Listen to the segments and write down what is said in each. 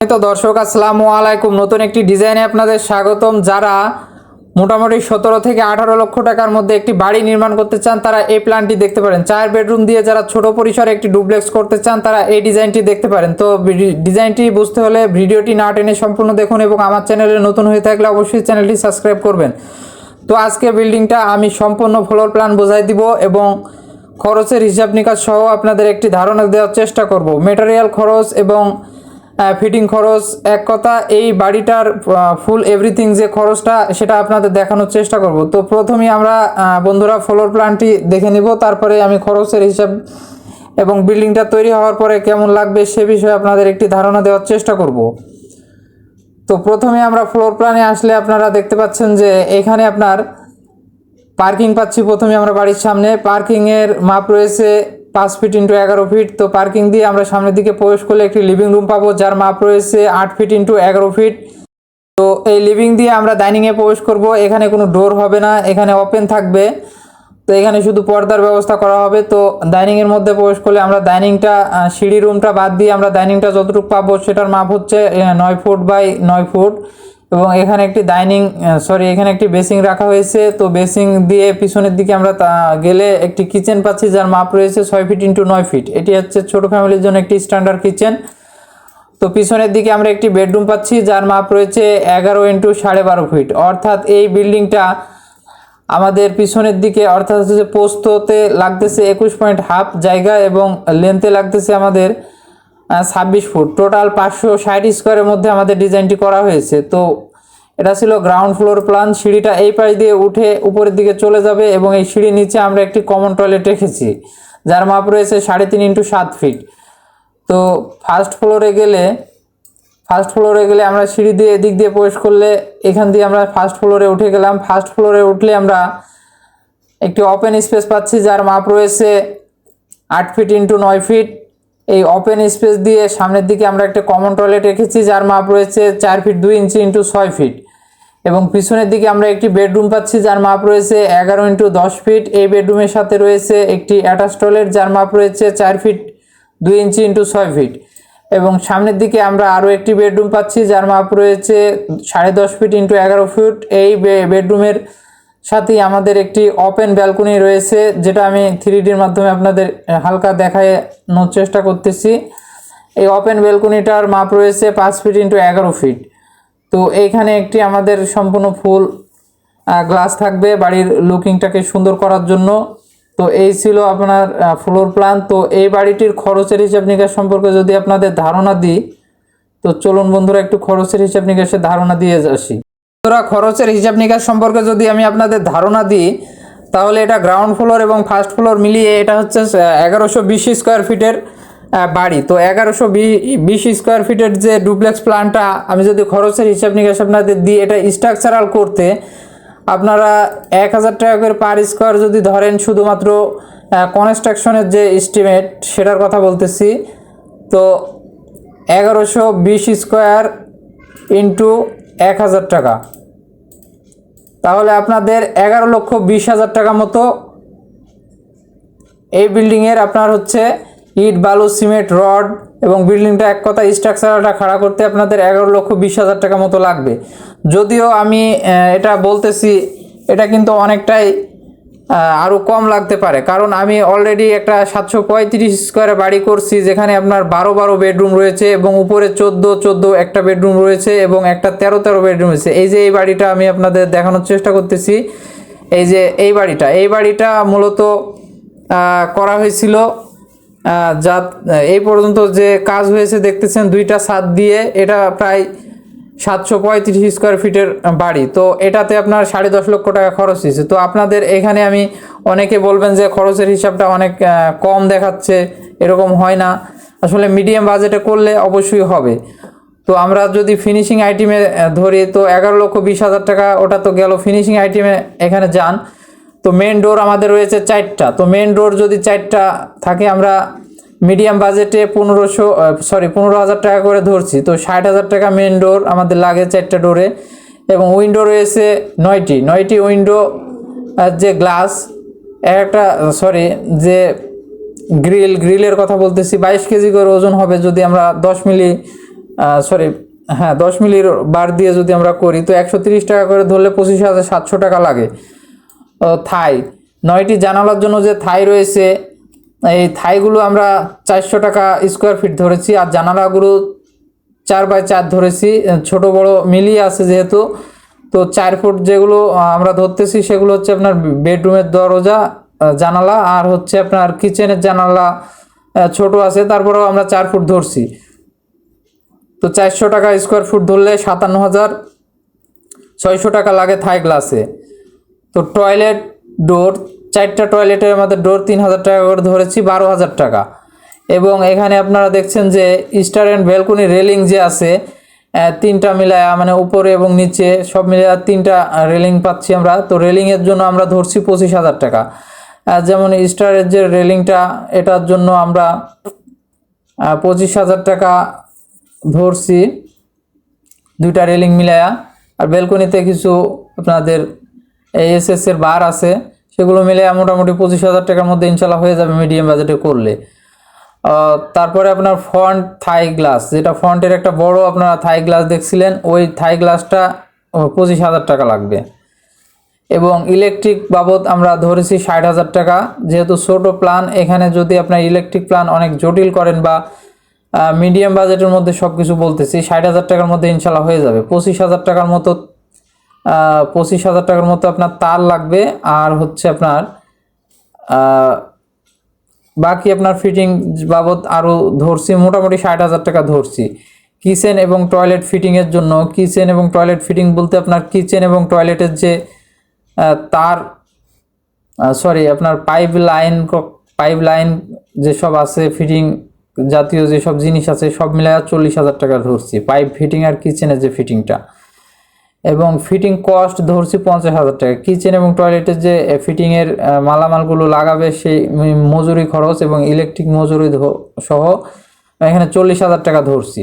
তো দর্শক, আসসালামু আলাইকুম। নতুন একটি ডিজাইনে আপনাদের স্বাগতম। যারা মোটামুটি সতেরো থেকে আঠারো লক্ষ টাকার মধ্যে একটি বাড়ি নির্মাণ করতে চান, তারা এই প্ল্যানটি দেখতে পারেন। চার বেডরুম দিয়ে যারা ছোট পরিসরে একটি ডুপ্লেক্স করতে চান, তারা এই ডিজাইনটি দেখতে পারেন। তো ডিজাইনটি বুঝতে হলে ভিডিওটি না টেনে সম্পূর্ণ দেখুন এবং আমার চ্যানেলে নতুন হয়ে থাকলে অবশ্যই চ্যানেলটি সাবস্ক্রাইব করবেন। তো আজকে বিল্ডিংটা আমি সম্পূর্ণ ফ্লোর প্ল্যান বোঝাই দিব এবং খরচের হিসাব নিকাশ সহ আপনাদের একটি ধারণা দেওয়ার চেষ্টা করব। মেটেরিয়াল খরচ এবং ফিটিং খরচ এক কথা, এই বাড়িটার ফুল এভরিথিং যে খরচটা, সেটা আপনাদের দেখানোর চেষ্টা করব। তো প্রথমেই আমরা বন্ধুরা ফ্লোর প্ল্যানটি দেখে নিব, তারপরে আমি খরচের হিসাব এবং বিল্ডিংটা তৈরি হওয়ার পরে কেমন লাগবে সে বিষয়ে আপনাদের একটি ধারণা দেওয়ার চেষ্টা করব। তো প্রথমে আমরা ফ্লোর প্ল্যানে আসলে আপনারা দেখতে পাচ্ছেন যে এখানে আপনার পার্কিং পাচ্ছি প্রথমে আমরা বাড়ির সামনে। পার্কিংয়ের মাপ রয়েছে পাঁচ ফিট ইন্টু এগারো ফিট তো পার্কিং দিয়ে আমরা সামনের দিকে প্রবেশ করলে একটি লিভিং রুম পাবো, যার মাপ রয়েছে আট ফিট ইন্টু এগারো ফিট তো এই লিভিং দিয়ে আমরা ডাইনিংয়ে প্রবেশ করব, এখানে কোনো ডোর হবে না, এখানে ওপেন থাকবে। তো এখানে শুধু পর্দার ব্যবস্থা করা হবে, তো ডাইনিংয়ের মধ্যে প্রবেশ করলে আমরা ডাইনিংটা সিঁড়ি রুমটা বাদ দিয়ে আমরা ডাইনিংটা যতটুকু পাবো, সেটার মাপ হচ্ছে নয় ফুট বাই নয় ফুট এবং এখানে একটি ডাইনিং সরি এখানে একটি বেসিং রাখা হয়েছে। তো বেসিং দিয়ে পিছনের দিকে আমরা তা- গেলে একটি কিচেন পাচ্ছি যার মাপ রয়েছে ছয় ফিট ইন্টু নয় ফিট এটি হচ্ছে ছোট ফ্যামিলির জন্য একটি স্ট্যান্ডার্ড কিচেন তো পিছনের দিকে আমরা একটি বেডরুম পাচ্ছি যার মাপ রয়েছে এগারো ইন্টু সাড়ে বারো ফিট অর্থাৎ এই বিল্ডিংটা আমাদের পিছনের দিকে, অর্থাৎ হচ্ছে পোস্ততে লাগতেছে একুশ পয়েন্ট হাফ জায়গা এবং লেন্থে লাগতেছে আমাদের ছাব্বিশ ফুট। টোটাল পাঁচশো ষাট স্কোয়ারের মধ্যে আমাদের ডিজাইনটি করা হয়েছে। তো এটা ছিল গ্রাউন্ড ফ্লোর প্ল্যান সিঁড়িটা এই পাশ দিয়ে উঠে উপরের দিকে চলে যাবে এবং এই সিঁড়ির নিচে আমরা একটি কমন টয়লেট রেখেছি, যার মাপ রয়েছে সাড়ে তিন ইন্টু সাত ফিট তো ফার্স্ট ফ্লোরে গেলে ফার্স্ট ফ্লোরে গেলে আমরা সিঁড়ি দিয়ে এদিক দিয়ে প্রবেশ করলে এখান দিয়ে আমরা ফার্স্ট ফ্লোরে উঠে গেলাম। ফার্স্ট ফ্লোরে উঠলে আমরা একটি ওপেন স্পেস পাচ্ছি, যার মাপ রয়েছে আট ফিট ইন্টু নয় ফিট এই ওপেন স্পেস দিয়ে সামনের দিকে আমরা একটা কমন টয়লেট রেখেছি, যার মাপ রয়েছে চার ফিট দুই ইঞ্চি ইন্টু ছয় ফিট এবং পিছনের দিকে আমরা একটি বেডরুম পাচ্ছি, যার মাপ রয়েছে এগারো ইন্টু দশ ফিট এই বেডরুমের সাথে রয়েছে একটি অ্যাটাচ টয়লেট যার মাপ রয়েছে চার ফিট দুই ইঞ্চি ইন্টু ছয় ফিট এবং সামনের দিকে আমরা আরও একটি বেডরুম পাচ্ছি, যার মাপ রয়েছে সাড়ে দশ ফিট ইন্টু এগারো ফিট এই বেডরুমের সাথেই আমাদের একটি ওপেন ব্যালকনি রয়েছে, যেটা আমি থ্রি ডির মাধ্যমে আপনাদের হালকা দেখানোর চেষ্টা করতেছি। এই ওপেন ব্যালকনিটার মাপ রয়েছে পাঁচ ফিট ইন্টু এগারো ফিট তো এইখানে একটি আমাদের সম্পূর্ণ ফুল গ্লাস থাকবে বাড়ির লুকিংটাকে সুন্দর করার জন্য। তো এই ছিল আপনার ফ্লোর প্ল্যান তো এই বাড়িটির খরচের হিসাব নিকাশ সম্পর্কে যদি আপনাদের ধারণা দিই, তো চলুন বন্ধুরা একটু খরচের হিসাব নিকাশের ধারণা দিয়ে আসি। বন্ধুরা খরচের হিসাব নিকাশ সম্পর্কে যদি আমি আপনাদের ধারণা দিই, তাহলে এটা গ্রাউন্ড ফ্লোর এবং ফার্স্ট ফ্লোর মিলিয়ে এটা হচ্ছে এগারোশো বিশ স্কোয়ার ফিটের বাড়ি। তো এগারোশো বিশ স্কোয়ার ফিটের যে ডুপ্লেক্স প্ল্যানটা আমি যদি খরচের হিসাব নিকাশ আপনাদের দিই, এটা স্ট্রাকচারাল করতে আপনারা এক হাজার টাকা করে পার স্কোয়ার যদি ধরেন শুধুমাত্র কনস্ট্রাকশনের যে এস্টিমেট সেটার কথা বলতেছি, তো এগারোশো বিশ স্কোয়ার ইন্টু এক হাজার টাকা। তাহলে আপনাদের এগারো লক্ষ বিশ হাজার টাকা মতো এই বিল্ডিংয়ের আপনার হচ্ছে ইট, বালু, সিমেন্ট, রড এবং বিল্ডিংটা এক কথা স্ট্রাকচারটা খাড়া করতে আপনাদের এগারো লক্ষ বিশ হাজার টাকা মতো লাগবে। যদিও আমি এটা বলতেছি, এটা কিন্তু অনেকটাই আরও কম লাগতে পারে। কারণ আমি অলরেডি একটা সাতশো পঁয়ত্রিশ স্কোয়ারে বাড়ি করছি, যেখানে আপনার বারো বারো বেডরুম রয়েছে এবং উপরে চোদ্দ চোদ্দ একটা বেডরুম রয়েছে এবং একটা তেরো তেরো বেডরুম রয়েছে এই যে এই বাড়িটা আমি আপনাদের দেখানোর চেষ্টা করতেছি। এই যে এই বাড়িটা এই বাড়িটা মূলত করা হয়েছিল যা, এই পর্যন্ত যে কাজ হয়েছে, দেখতেছেন দুইটা ছাদ দিয়ে। এটা প্রায় সাতশো পঁয়ত্রিশ স্কোয়ার ফিটের বাড়ি। তো এটাতে আপনার সাড়ে দশ লক্ষ টাকা খরচ হয়েছে। তো আপনাদের এখানে আমি অনেকে বলবেন যে খরচের হিসাবটা অনেক কম দেখাচ্ছে, এরকম হয় না। আসলে মিডিয়াম বাজেটে করলে অবশ্যই হবে। তো আমরা যদি ফিনিশিং আইটেমে ধরি, তো এগারো লক্ষ বিশ হাজার টাকা, ওটা তো গেল ফিনিশিং আইটেমে এখানে যান। তো মেন ডোর আমাদের রয়েছে চারটা। তো মেন ডোর যদি চারটা থাকে, আমরা মিডিয়াম বাজেটে পনেরোশো সরি পনেরো হাজার টাকা করে ধরছি। তো ষাট হাজার টাকা মেন ডোর আমাদের লাগে চারটা ডোরে এবং উইন্ডো রয়েছে নয়টি। নয়টি উইন্ডো যে গ্লাস একটা সরি যে গ্রিল গ্রিলের কথা বলতেছি, বাইশ কেজি করে ওজন হবে যদি আমরা দশ মিলি সরি হ্যাঁ দশ মিলির বার দিয়ে যদি আমরা করি, তো একশো তিরিশ টাকা করে ধরলে পঁচিশ হাজার সাতশো টাকা লাগে। থাই। নয়টি জানালার জন্য যে থাই রয়েছে এই থাইগুলো আমরা চারশো টাকা স্কোয়ার ফিট ধরেছি, আর জানালাগুলো চার বাই চার ধরেছি। ছোট বড় মিলিয়ে আছে যেহেতু, তো চার ফুট যেগুলো আমরা ধরতেছি সেগুলো হচ্ছে আপনার বেডরুমের দরজা জানালা, আর হচ্ছে আপনার কিচেনের জানালা ছোট আছে, তারপরেও আমরা চার ফুট ধরছি। তো চারশো টাকা স্কোয়ার ফুট ধরলে সাতান্ন হাজার, ছয়শো টাকা লাগে থাই গ্লাসে। তো টয়লেট ডোর চারটা টয়লেটের আমাদের ডোর তিন হাজার টাকা করে ধরেছি বারো হাজার টাকা। এবং এখানে আপনারা দেখছেন যে স্টার অ্যান্ড ব্যালকনি রেলিং যে আছে তিনটা মিলায় মানে উপরে এবং নিচে সব মিলে তিনটা রেলিং পাচ্ছি আমরা। তো রেলিংয়ের জন্য আমরা ধরছি পঁচিশ হাজার টাকা যেমন স্টারের যে রেলিংটা এটার জন্য আমরা পঁচিশ হাজার টাকা ধরছি। দুইটা রেলিং মিলায়া। আর ব্যালকনিতে কিছু আপনাদের এসএস এর বার আছে। সেগুলো মিলে মোটামুটি পঁচিশ হাজার টাকার মধ্যে ইনশাল্লাহ হয়ে যাবে মিডিয়াম বাজেটে করলে। তারপরে আপনার ফ্রন্ট থাই গ্লাস যেটা ফ্রন্টের একটা বড় আপনারা থাই গ্লাস দেখছিলেন, ওই থাই গ্লাসটা পঁচিশ হাজার টাকা লাগবে। এবং ইলেকট্রিক বাবদ আমরা ধরেছি ষাট হাজার টাকা। যেহেতু ছোট প্ল্যান এখানে যদি আপনার ইলেকট্রিক প্ল্যান অনেক জটিল করেন বা মিডিয়াম বাজেটের মধ্যে সব কিছু বলতেছি, ষাট হাজার টাকার মধ্যে ইনশাল্লাহ হয়ে যাবে। পঁচিশ হাজার টাকার মতো পঁচিশ হাজার টাকার মতো আপনার তার লাগবে, আর হচ্ছে আপনার বাকি আপনার ফিটিং বাবদ আরও ধরছি, মোটামুটি ষাট হাজার টাকা ধরছি। কিচেন এবং টয়লেট ফিটিংয়ের জন্য কিচেন এবং টয়লেট ফিটিং বলতে আপনার কিচেন এবং টয়লেটের যে তার সরি আপনার পাইপ লাইন পাইপ লাইন যেসব আছে ফিটিং জাতীয় যেসব জিনিস আছে, সব মিলায় চল্লিশ হাজার টাকা ধরছি। পাইপ ফিটিং আর কিচেনের যে ফিটিংটা এবং ফিটিং কস্ট ধরছি পঞ্চাশ হাজার টাকা। কিচেন এবং টয়লেটের যে ফিটিংয়ের মালামালগুলো লাগাবে সেই মজুরি খরচ এবং ইলেকট্রিক মজুরি সহ এখানে চল্লিশ হাজার টাকা ধরছি।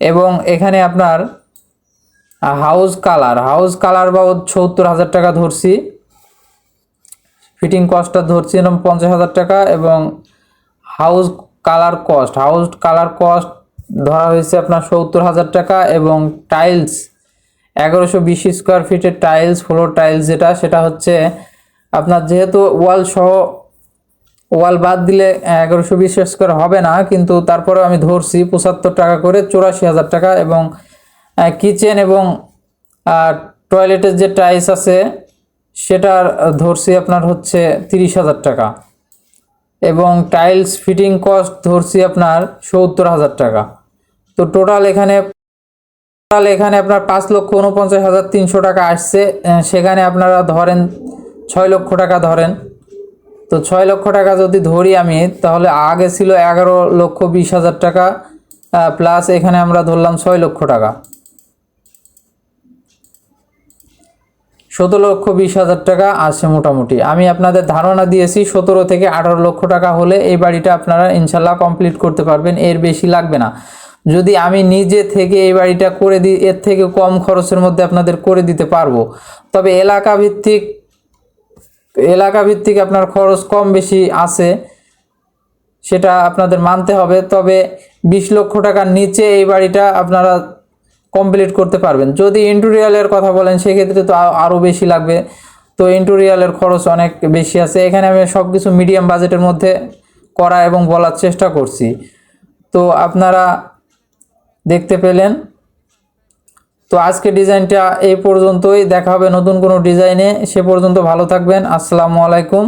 এবং এখানে আপনার হাউস কালার হাউস কালার বাবদ সত্তর হাজার টাকা ধরছি। ফিটিং কস্টটা ধরছি এরকম পঞ্চাশ হাজার টাকা এবং house colour cost house colour cost ধরা হয়েছে আপনার সত্তর হাজার টাকা এবং টাইলস এগারোশো বিশ স্কোয়ার ফিটের টাইলস ফ্লোর টাইলস যেটা, সেটা হচ্ছে আপনার যেহেতু ওয়াল সহ ওয়াল বাদ দিলে এগারোশো বিশ স্কোয়ার হবে না, কিন্তু তারপরেও আমি ধরছি পঁচাত্তর টাকা করে চৌরাশি হাজার টাকা এবং কিচেন এবং টয়লেটের যে টাইলস আছে, সেটার ধরছি আপনার হচ্ছে তিরিশ হাজার টাকা। এবং টাইলস ফিটিং কস্ট ধরছি আপনার সত্তর হাজার টাকা। তো টোটাল এখানে টোটাল এখানে আপনার পাঁচ লক্ষ উনপঞ্চাশ হাজার তিনশো টাকা আসছে। সেখানে আপনারা ধরেন ছয় লক্ষ টাকা ধরেন। তো ছয় লক্ষ টাকা যদি ধরি আমি, তাহলে আগে ছিল এগারো লক্ষ বিশ হাজার টাকা প্লাস এখানে আমরা ধরলাম ছয় লক্ষ টাকা। সতেরো লক্ষ বিশ হাজার টাকা আসে মোটামুটি। আমি আপনাদের ধারণা দিয়েছি সতেরো থেকে আঠারো লক্ষ টাকা হলে এই বাড়িটা আপনারা ইনশাল্লাহ কমপ্লিট করতে পারবেন। এর বেশি লাগবে না। যদি আমি নিজে থেকে এই বাড়িটা করে দিই এর থেকে কম খরচের মধ্যে আপনাদের করে দিতে পারব। তবে এলাকা ভিত্তিক এলাকা ভিত্তিক আপনার খরচ কম বেশি আছে, সেটা আপনাদের মানতে হবে। তবে বিশ লক্ষ টাকার নিচে এই বাড়িটা আপনারা কমপ্লিট করতে পারবেন। যদি ইন্টুরিয়ালের কথা বলেন, সেক্ষেত্রে তো আরও বেশি লাগবে। তো ইন্টুরিয়ালের খরচ অনেক বেশি আছে। এখানে আমি সব কিছু মিডিয়াম বাজেটের মধ্যে করা এবং বলার চেষ্টা করছি। তো আপনারা দেখতে পেলেন। তো আজকে ডিজাইনটা এই পর্যন্তই। দেখা হবে নতুন কোনো ডিজাইনে। সে পর্যন্ত ভালো থাকবেন। আসসালামু আলাইকুম।